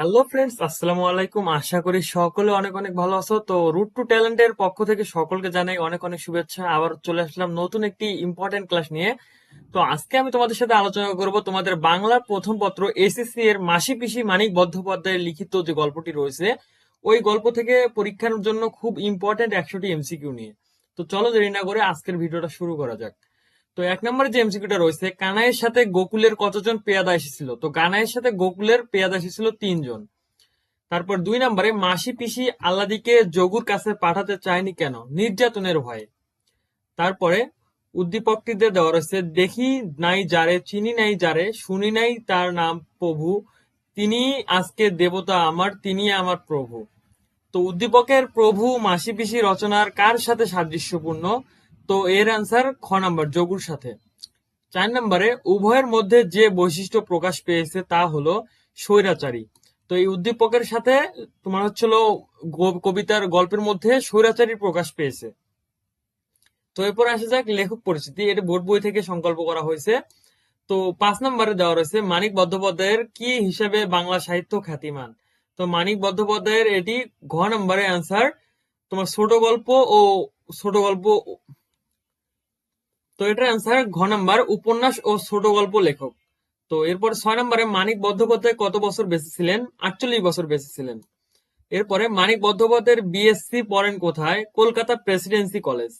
Hello friends আসসালামু আলাইকুম আশা করি সকলে অনেক অনেক ভালো আছো। তো রুট টু ট্যালেন্টের পক্ষ থেকে সকলকে জানাই অনেক অনেক শুভেচ্ছা। আবার চলে আসলাম নতুন একটি ইম্পর্টেন্ট ক্লাস নিয়ে। তো আজকে আমি তোমাদের সাথে আলোচনা করব তোমাদের বাংলা প্রথম পত্র এসএসসি এর মাসি পিসি মানিক বন্দ্যোপাধ্যায়ের লিখিত যে গল্পটি রয়েছে, ওই গল্প থেকে পরীক্ষার জন্য খুব ইম্পর্টেন্ট একশোটি এমসিকিউ নিয়ে। তো চলো দেরি না করে আজকের ভিডিওটা শুরু করা যাক। তো এক নম্বরে যে এমসিকিউটা রয়েছে, কানাইয়ের সাথে গোকুলের কতজন পেয়াদা এসেছিল? তো কানাইয়ের সাথে গোকুলের পেয়াদা এসেছিল তিনজন। তারপর দুই নম্বরে, মাসি পিসি আল্লাদিকে যোগুর কাছে পাঠাতে চায়নি কেন? নির্যাতনের ভয়ে। তারপরে উদ্দীপকটিতে দেওয়া রয়েছে, দেখি নাই যারে, চিনি নাই যারে, শুনি নাই তার নাম প্রভু, তিনি আজকে দেবতা আমার, তিনি আমার প্রভু। তো উদ্দীপকের প্রভু, মাসি পিসি রচনার কার সাথে সাদৃশ্যপূর্ণ? তো এর অ্যান্সার খ নাম্বার যোগুর সাথে। চার নম্বরে, উভয়ের মধ্যে যে বৈশিষ্ট্য প্রকাশ পেয়েছে তা হলো স্বৈরাচারী। তো এই উদ্দীপকের সাথে তোমার হচ্ছিল কবিতার গল্পের মধ্যে স্বৈরাচারী প্রকাশ পেয়েছে। তো এরপর আসা যাক লেখক পরিচিতি, এটা বোর্ড বই থেকে সংকল্প করা হয়েছে। তো পাঁচ নম্বরে দেওয়া রয়েছে, মানিক বন্দ্যোপাধ্যায়ের কি হিসেবে বাংলা সাহিত্য খ্যাতিমান? তো মানিক বন্দ্যোপাধ্যায়ের এটি ঘ নম্বরে অ্যান্সার তোমার ছোট গল্প ও ছোট গল্প তো এটার অ্যান্সার ঘ নাম্বার উপন্যাস ও ছোট গল্প লেখক। তো এরপরে ছয় নম্বরে মানিক বন্দ্যোপাধ্যায় কত বছর বেঁচে ছিলেন? আটচল্লিশ বছর বেঁচে ছিলেন। এরপরে মানিক বন্দ্যোপাধ্যায়ের বিএসসি পড়েন কোথায়? কলকাতা প্রেসিডেন্সি কলেজ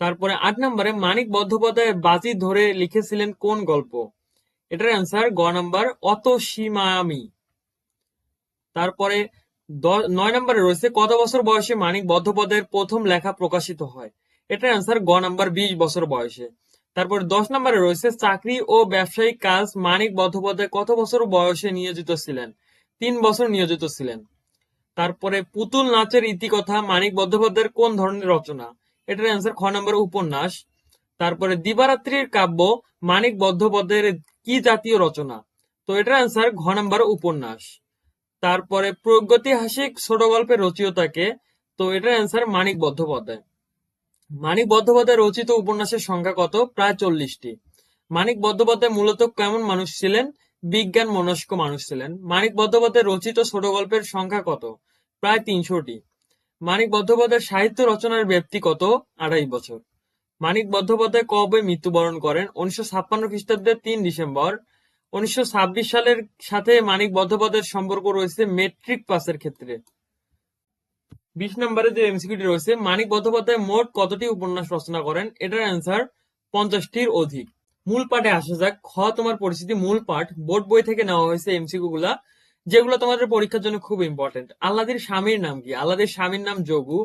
তারপরে আট নম্বরে মানিক বন্দ্যোপাধ্যায় বাজি ধরে লিখেছিলেন কোন গল্প? এটার অ্যান্সার গ নাম্বার অত সীমামি তারপরে নয় নম্বরে রয়েছে কত বছর বয়সে মানিক বন্দ্যোপাধ্যায়ের প্রথম লেখা প্রকাশিত হয়? এটার অ্যান্সার গ নাম্বার বিশ বছর বয়সে। তারপর দশ নম্বরে রয়েছে, চাকরি ও ব্যবসায়িক কাজ মানিক বন্দ্যোপাধ্যায় কত বছর বয়সে নিয়োজিত ছিলেন? তিন বছর নিয়োজিত ছিলেন। তারপরে পুতুল নাচের ইতিকথা, মানিক বন্দ্যোপাধ্যায়ের কোন ধরনের রচনা? এটার অ্যান্সার খ নম্বর উপন্যাস। তারপরে দিবারাত্রির কাব্য, মানিক বন্দ্যোপাধ্যায়ের কি জাতীয় রচনা? তো এটার অ্যান্সার ঘ নম্বর উপন্যাস। তারপরে প্রগতিহাসিক ছোট গল্পের রচয়িতাকে, তো এটার অ্যান্সার মানিক বন্দ্যোপাধ্যায়। মানিক বন্দ্যোপাধ্যায় রচিত উপন্যাসের সংখ্যা কত? প্রায় চল্লিশটি। মানিক বন্দ্যোপাধ্যায় মূলত কেমন মানুষ ছিলেন? বিজ্ঞান মনস্ক মানুষ ছিলেন। মানিক বন্দ্যোপাধ্যায় রচিত ছোট গল্পের সংখ্যা কত? প্রায় তিনশোটি। মানিক বন্দ্যোপাধ্যায়ের সাহিত্য রচনার ব্যাপ্তি কত? আড়াই বছর। মানিক বন্দ্যোপাধ্যায় কবে মৃত্যুবরণ করেন? উনিশশো ছাপ্পান্ন খ্রিস্টাব্দের তিন ডিসেম্বর। উনিশশো ছাব্বিশ সালের সাথে মানিক বন্দ্যোপাধ্যায়ের সম্পর্ক রয়েছে মেট্রিক পাসের ক্ষেত্রে। বিশ নম্বরে যে এমসিকিউটি রয়েছে, মানিক বন্দ্যোপাধ্যায় মোট কতটি উপন্যাস রচনা করেন? এটার অ্যান্সার পঞ্চাশটির অধিক। মূল পাঠে আসা যাক। খ, তোমার পরিস্থিতি মূল পাঠ। বোর্ড বই থেকে নেওয়া হয়েছে এমসিকিউ গুলা যেগুলো তোমাদের পরীক্ষার জন্য খুব ইম্পর্টেন্ট আল্লাদির স্বামীর নাম কি? আল্লাদির স্বামীর নাম যোগু।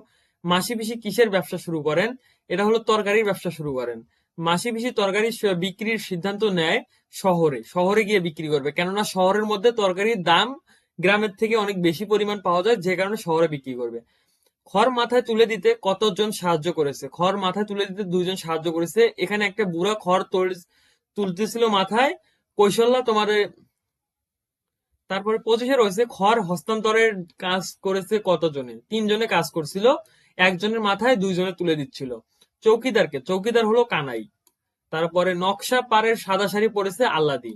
মাসি পিসি কিসের ব্যবসা শুরু করেন? এটা হলো তরকারির ব্যবসা শুরু করেন। মাসি পিসি তরকারি বিক্রির সিদ্ধান্ত নেয় শহরে। শহরে গিয়ে বিক্রি করবে। কেননা শহরের মধ্যে তরকারির দাম গ্রামের থেকে অনেক বেশি পরিমাণ পাওয়া যায়, যে কারণে শহরে বিক্রি করবে। খড় মাথায় তুলে দিতে কতজন সাহায্য করেছে? খড় মাথায় তুলে দিতে দুজন সাহায্য করেছে। এখানে একটা বুড়া খড় তুলতেছিল মাথায়। কৌশল্যা তোমাদের, তারপরে পঁচিশে রয়েছে, খড় হস্তান্তরের কাজ করেছে কতজনে? তিনজনে কাজ করছিল, একজনের মাথায় দুইজনে তুলে দিচ্ছিল। চৌকিদারকে, চৌকিদার হলো কানাই। তারপরে নকশা পাড়ের সাদা শাড়ি পরেছে আল্লাদি।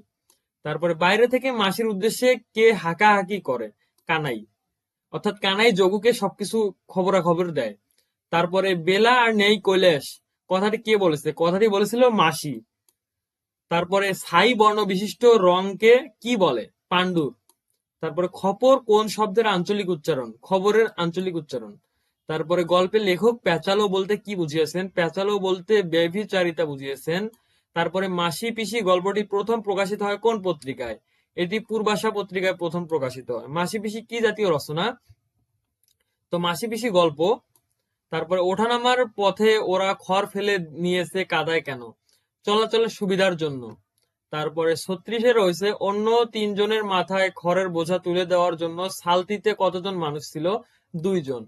তারপরে বাইরে থেকে মাসির উদ্দেশ্যে কে হাঁকাহাঁকি করে? কানাই। অর্থাৎ কানাই যোগুকে সবকিছু খবরাখবর দেয়। তারপরে বেলা আর নেই কৈলাস কথাটি কে বলেছে? কথাটি বলেছিল মাসি। তারপরে ছাই বর্ণ বিশিষ্ট রংকে কি বলে? পাণ্ডুর তারপরে খপর কোন শব্দের আঞ্চলিক উচ্চারণ? খবরের আঞ্চলিক উচ্চারণ। তারপরে গল্পের লেখক প্যাচালো বলতে কি বুঝিয়েছেন? প্যাচালো বলতে ব্যভিচারিতা বুঝিয়েছেন। তারপরে মাসি পিসি গল্পটি প্রথম প্রকাশিত হয় কোন পত্রিকায়? এটি পূর্বাশা পত্রিকায় প্রথম প্রকাশিত হয়। মাসি পিসি কি জাতীয় রচনা? তো মাসি পিসি গল্প। তারপরে ওঠানামার পথে ওরা খড় ফেলে নিয়েছে কাদায় কেন? চলাচলের সুবিধার জন্য। তারপরে ছত্রিশে রয়েছে অন্য তিনজনের মাথায় খড়ের বোঝা তুলে দেওয়ার জন্য সালতিতে কতজন মানুষ ছিল? দুইজন।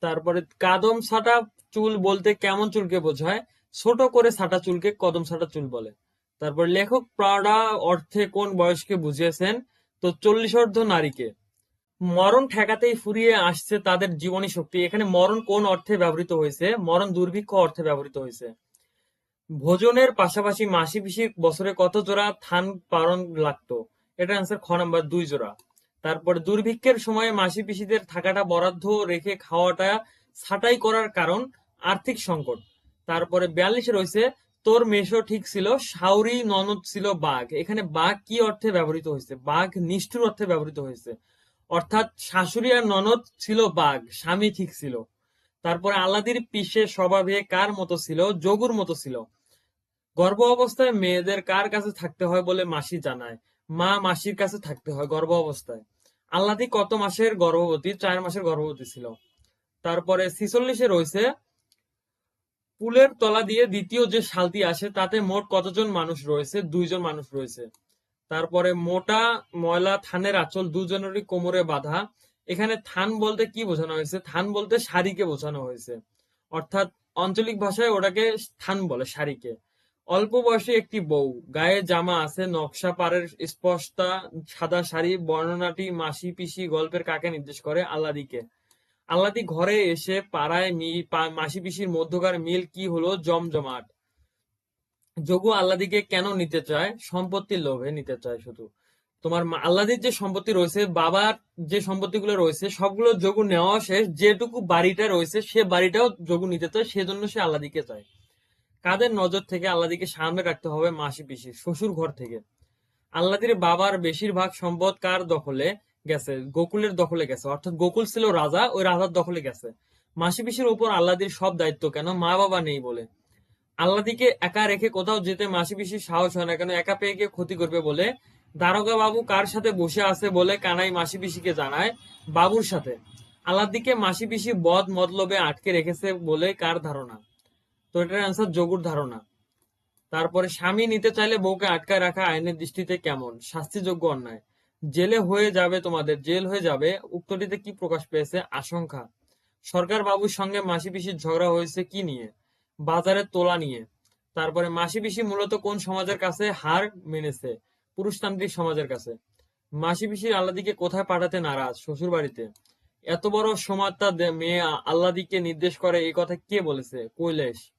তারপরে কাদম ছাটা চুল বলতে কেমন চুলকে বোঝায়? ছোট করে ছাটা চুলকে কদম ছাটা চুল বলে। তারপর লেখক প্রাড়া অর্থে কোন বয়সকে বুঝিয়েছেন? তো চল্লিশ অর্ধ নারীকে। মরণ ঠেকাতেই ফুরিয়ে আসছে তাদের জীবনী শক্তি। এখানে মরণ কোন অর্থে ব্যবহৃত হয়েছে? মরণ দুর্ভিক্ষ অর্থে ব্যবহৃত হয়েছে। ভোজনের পাশাপাশি মাসি পিসি বছরে কত জোড়া থান পালন লাগতো? এটা অ্যান্সার খ নাম্বার দুই জোড়া। তারপরে দুর্ভিক্ষের সময়ে মাসি পিসিদের থাকাটা বরাদ্দ রেখে খাওয়াটা ছাঁটাই করার কারণ আর্থিক সংকট। তারপরে বিয়াল্লিশে রয়েছে, তোর মেশো ঠিক ছিল, সাউরি ননদ ছিল বাঘ। এখানে বাঘ কি অর্থে ব্যবহৃত হয়েছে? বাঘ নিষ্ঠুর অর্থে ব্যবহৃত হয়েছে। অর্থাৎ শাশুড়ি আর ননদ ছিল বাঘ, স্বামী ঠিক ছিল। তারপরে আল্লাদির পিসে স্বভাবে কার মতো ছিল? যোগুর মতো ছিল। গর্ভ অবস্থায় মেয়েদের কার কাছে থাকতে হয় বলে মাসি জানায়? মা মাসির কাছে থাকতে হয় গর্ভ অবস্থায়। আল্লাদি কত মাসের গর্ভবতী? চার মাসের গর্ভবতী ছিল। তারপরে ছিচল্লিশে রয়েছে পুলের তলা দিয়ে দ্বিতীয় যে শালটি আসে, তাতে মোট কতজন মানুষ রয়েছে? দুইজন মানুষ রয়েছে। তারপরে মোটা ময়লা থানের আঁচল দুজনেরই কোমরে বাঁধা। এখানে থান বলতে কি বোঝানো হয়েছে? থান বলতে শাড়িকে বোঝানো হয়েছে। অর্থাৎ আঞ্চলিক ভাষায় ওটাকে থান বলে শাড়িকে অল্প বয়সে একটি বউ, গায়ে জামা আছে, নকশা পাড়ের স্পষ্টা সাদা শাড়ি, বর্ণনাটি মাসি পিসি গল্পের কাকে নির্দেশ করে? আল্লাদিকে। আল্লাদি ঘরে এসে পাড়ায় মাসি পিসির মধ্যকার মিল কি হলো? জমজমাট। যোগু আল্লাদিকে কেন নিতে চায়? সম্পত্তির লোভে নিতে চায় শুধু। তোমার আল্লাদির যে সম্পত্তি রয়েছে, বাবার যে সম্পত্তিগুলো রয়েছে, সবগুলো যোগু নেওয়া শেষ। যেটুকু বাড়িটা রয়েছে, সে বাড়িটাও যোগু নিতে চায়, সেজন্য সে আল্লাদিকে চায়। কাদের নজর থেকে আল্লাদিকে সামনে রাখতে হবে মাসি পিসি শ্বশুর ঘর থেকে? আল্লাদির বাবার বেশিরভাগ সম্পদ কার দখলে গেছে? গোকুলের দখলে গেছে। অর্থাৎ গোকুল ছিল রাজা, ওই রাজার দখলে গেছে। মাসি পিসির উপর আল্লাদির সব দায়িত্ব কেন? মা বাবা নেই বলে। আল্লাদিকে একা রেখে কোথাও যেতে মাসি পিসির সাহস হয় না, কেন একা পেয়ে গিয়ে ক্ষতি করবে বলে? দারোগা বাবু কার সাথে বসে আছে বলে কানাই মাসি পিসিকে জানায়? বাবুর সাথে। আল্লাদিকে মাসি পিসি বদ মতলবে আটকে রেখেছে বলে কার ধারণা? তো এটার অ্যান্সার যোগুর ধারণা। তারপরে, স্বামী নিতে চাইলে বউকে আটকায় রাখা আইনের দৃষ্টিতে কেমন? শাস্তিযোগ্য অন্যায়। জেলে হয়ে যাবে তোমাদের, জেল হয়ে যাবে, উক্তটিতে কি প্রকাশ পেয়েছে? আশঙ্কা। সরকার বাবুর সঙ্গে মাসি পিসির ঝগড়া হয়েছে কি নিয়ে? বাজারে তোলা নিয়ে। তারপরে মাসি পিসি মূলত কোন সমাজের কাছে হার মেনেছে? পুরুষতান্ত্রিক সমাজের কাছে। মাসি পিসির আল্লাদিকে কোথায় পাঠাতে নারাজ? শ্বশুর বাড়িতে এত বড় সমাজটা দে- মেয়ে আল্লাদিকে নির্দেশ করে, এই কথা কে বলেছে? কৈলেশ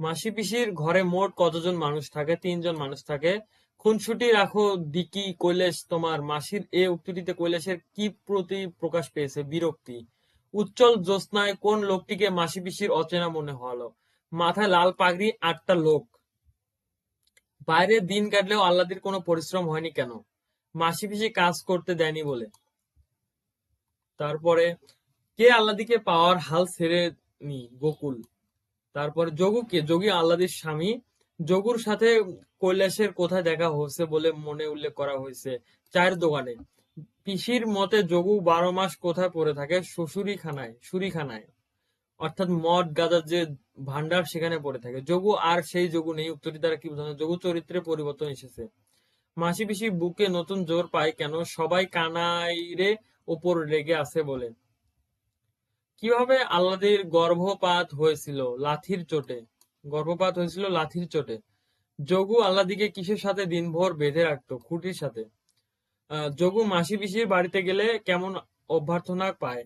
মাসি পিসির ঘরে মোট কতজন মানুষ থাকে? তিনজন মানুষ থাকে। খুনসুটি রাখো দিকি কৈলেশ তোমার। মাসির এ উক্তিটিতে কৈলাসের কি প্রতি প্রকাশ পেয়েছে? বিরক্তি। উজ্জ্বল জ্যোৎস্নায় কোন লোকটিকে মাসি পিসির অচেনা মনে হলো? মাথায় লাল পাগড়ি আটটা লোক। বাইরে দিন কাটলেও আল্লাদির কোনো পরিশ্রম হয়নি কেন? মাসি পিসি কাজ করতে দেয়নি বলে। তারপরে, কে আল্লাদিকে পাওয়ার হাল ছেড়ে নি গোকুল? তারপরে যোগুকে যোগী আল্লাদির স্বামী। যোগুর সাথে কৈলাসের কোথায় দেখা হয়েছে বলে মনে উল্লেখ করা হয়েছে চায়ের দোকানে। পিসির মতে, যোগু বারো মাস কোথায় পড়ে থাকে? শ্বশুরি খানায় সুরিখানায় অর্থাৎ মদ, গাজার যে ভান্ডার সেখানে পড়ে থাকে। যোগু আর সেই যোগু নেই উত্তরটি দ্বারা কি বোঝানো যোগু চরিত্রে পরিবর্তন এসেছে। মাসি পিসি বুকে নতুন জোর পায় কেন? সবাই কানাইরে ওপর রেগে আছে বলে। কীভাবে আল্লাদির গর্ভপাত হয়েছিল? লাথির চোটে। গর্ভপাত হয়েছিল লাথির চোটে। যোগু আল্লাদিকে কিসের সাথে দিনভর বেঁধে রাখতো? খুঁটির সাথে। যোগু মাসি পিসির বাড়িতে গেলে কেমন অভ্যর্থনা পায়?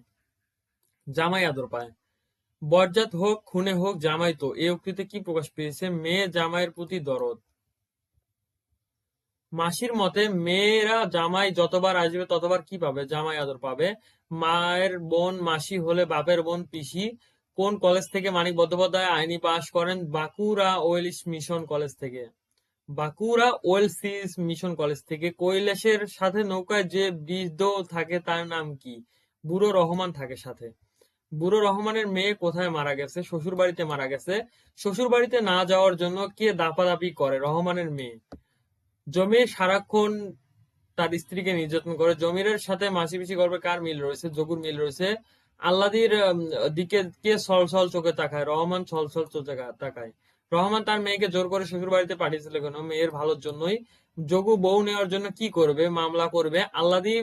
জামাই আদর পায়। বরজাত হোক, খুনে হোক, জামাই তো। এই উক্তিতে কি প্রকাশ পেয়েছে? মেয়ে জামাইয়ের প্রতি দরদ। মাসির মতে, মেয়েরা জামাই যতবার আসবে, ততবার কি পাবে? জামাই আদর পাবে। মায়ের বোন মাসি হলে বাপের বোন পিসি। কোন কলেজ থেকে মানিক বন্দ্যোপাধ্যায় আইনি পাশ করেন? বাঁকুড়া ওয়েলিস মিশন কলেজ থেকে। বাঁকুড়া ওয়েলসিস মিশন কলেজ থেকে। কৈলাসের সাথে নৌকায় যে বৃদ্ধ থাকে, তার নাম কি? বুড়ো রহমান থাকে সাথে। বুড়ো রহমানের মেয়ে কোথায় মারা গেছে? শ্বশুর বাড়িতে মারা গেছে। শ্বশুর বাড়িতে না যাওয়ার জন্য কে দাপাদাপি করে? রহমানের মেয়ে। জমির সারাক্ষণ তার স্ত্রীকে নির্যাতন করে। জমিরের সাথে মাসি পিসি গল্পে কার মিল রয়েছে? যোগুর মিল রয়েছে। আল্লাদির দিকে কে ছল ছল চোখে তাকায়? রহমান ছল চোখে তাকায়। রহমান তার মেয়েকে জোর করে শ্বশুর বাড়িতে পাঠিয়েছিল কেন? মেয়ের ভালোর জন্যই। যোগু বউ নেওয়ার জন্য কি করবে? মামলা করবে? আল্লাদি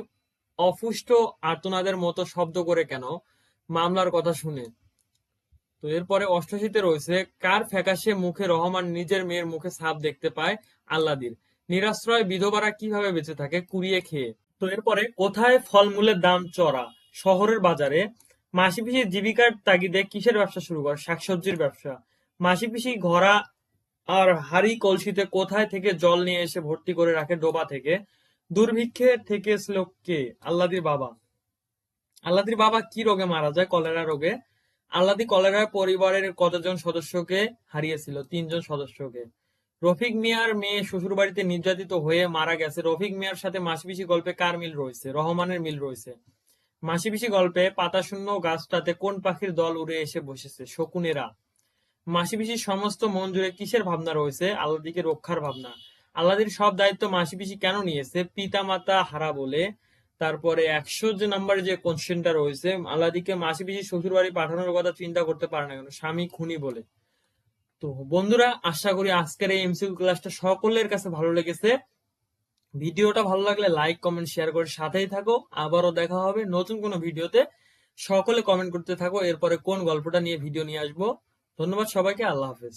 অপুষ্ট আর্তনাদের মতো শব্দ করে কেন? মামলার কথা শুনে। তো এরপরে অষ্টশীতে রয়েছে, কার ফ্যাকাশে মুখে রহমান নিজের মেয়ের মুখে ছাপ দেখতে পায় আল্লাদির? নিরাশ্রয় বিধবারা কীভাবে বেঁচে থাকে? কুড়িয়ে খেয়ে। তো এরপরে, কোথায় ফলমূলের দাম চড়া? শহরের বাজারে। মাসি পিসির জীবিকার তাগিদে কিসের ব্যবসা শুরু করে? শাকসবজির ব্যবসা। মাসি পিসি ঘোড়া আর হাড়ি কলসিতে কোথায় থেকে জল নিয়ে এসে ভর্তি করে রাখে? ডোবা থেকে। দুর্ভিক্ষে ঠেকেছিল কে? আল্লাদির বাবা। আল্লাদির বাবা কি রোগে মারা যায়? কলেরা রোগে। আল্লাদি কলেরার পরিবারের কতজন সদস্যকে হারিয়েছিল? তিনজন সদস্যকে। রফিক মিয়ার মেয়ে শ্বশুরবাড়িতে নির্যাতিত হয়ে মারা গেছে। রফিক মিয়ার সাথে মাসিপিসি গল্পে কার মিল রয়েছে? রহমানের মিল রয়েছে। মাসিপিসি গল্পে পাতাশূন্য গাছটাতে কোন পাখির দল উড়ে এসে বসেছে? শকুনেরা। মাসিপিসির সমস্ত মন জুড়ে কিসের ভাবনা রয়েছে? আল্লাদিকে রক্ষার ভাবনা। আল্লাদির সব দায়িত্ব মাসিপিসি কেন নিয়েছে? পিতা মাতা হারা বলে তারপরে একশো যে নাম্বার যে কোশ্চেনটা রয়েছে আল্লাদিকে মাসিপিসি শ্বশুর বাড়ি পাঠানোর কথা চিন্তা করতে পারে না কেন? স্বামী খুনি বলে। তো বন্ধুরা, আশা করি আজকের এই এমসিকিউ ক্লাসটা সকলের কাছে ভালো লেগেছে। ভিডিওটা ভালো লাগলে লাইক কমেন্ট শেয়ার করে সাথেই থাকো। আবারও দেখা হবে নতুন কোনো ভিডিওতে। সকলে কমেন্ট করতে থাকো, এরপরে কোন গল্পটা নিয়ে ভিডিও নিয়ে আসব। ধন্যবাদ সবাইকে, আল্লাহ হাফেজ।